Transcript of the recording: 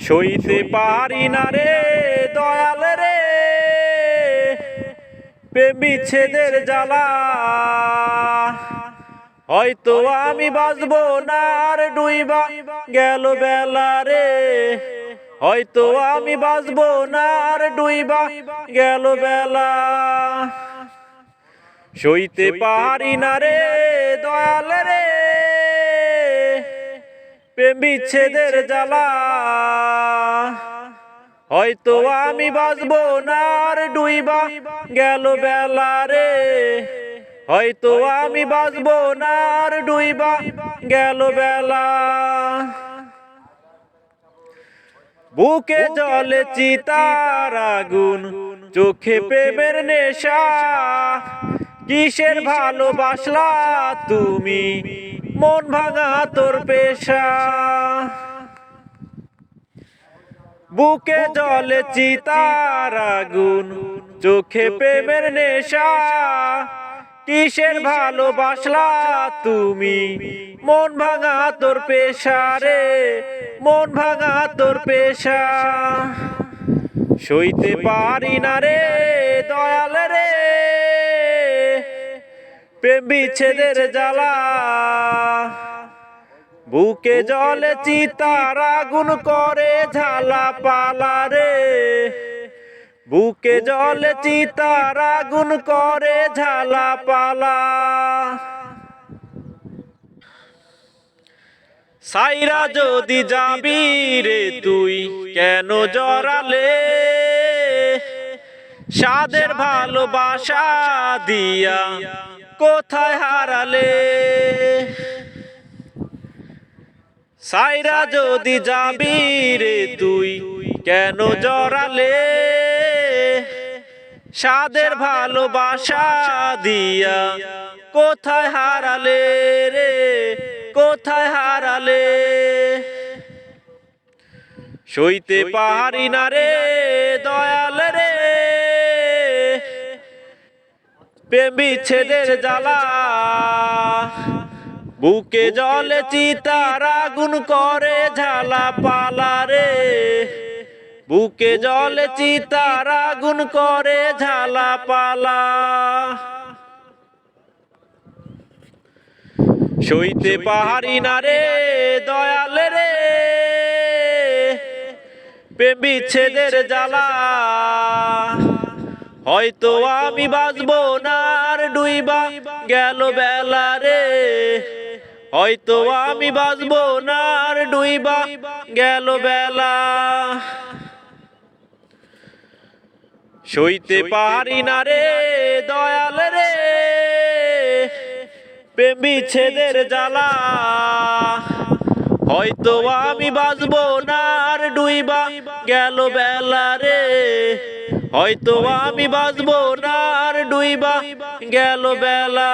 সইতে পারি না রে, দয়াল রে। বিচ্ছেদের জ্বালা। হয়তো আমি বাঁচবো না আর ডুইবা গেল বেলা রে। হয়তো আমি বাঁচবো না আর ডুইবা গেল বেলা। সইতে পারি না রে, দয়াল রে। প্রেম বিচ্ছেদের জ্বালা। হয়তো আমি বাঁচবো না, আর ডুইবা গেল বেলা রে। হয়তো আমি বাঁচবো না, আর ডুইবা গেল বেলা। বুকে জলে চিতার আগুন, চোখে প্রেমের নেশা। কিসের ভালোবাসলা তুমি? মন ভাঙা তোর পেশা। বুকে জলে চিতার আগুন, চোখে প্রেমের নেশা। কিসের ভালোবাসলা তুমি? মন ভাঙা তোর পেশা রে, মন ভাঙা তোর পেশা। সইতে পারি না রে, দয়াল রে। প্রেম বিচ্ছেদের জ্বালা। বুকে জলে চিতার আগুন করে ঝালা পালা রে বুকে জলে চিতার আগুন করে ঝালা পালা সাইরা যদি যাবি রে তুই কেন জড়ালে? সাদের ভালোবাসা দিয়া। কোথায় হারালে? সাইরা যদি যাবি রে তুই, কেন জড়ালে? সাদের ভালোবাসা দিয়া কোথায় হারালে রে? কোথায় হারালে? সইতে পারি না রে দয়াল প্রেম বিচ্ছেদের জ্বালা। বুকে জলে চিতার আগুন করে ঝালা পালা রে। বুকে জলে চিতার আগুন করে ঝালা পালা। সইতে পাহাড়ি না রে, দয়াল রে। প্রেম বিচ্ছেদের জ্বালা। হয়তো আমি বাঁচবো না আর ডুইবা গেল বেলা রে। হয়তো আমি বাঁচবো না আর ডুইবা গেল বেলা। সইতে পারি না রে দয়াল রে। প্রেম বিচ্ছেদের জ্বালা। হয়তো আমি বাঁচবো না আর ডুইবা গেল বেলা রে। হয়তো আমি বাঁচবো না আর ডুইবা গেল বেলা।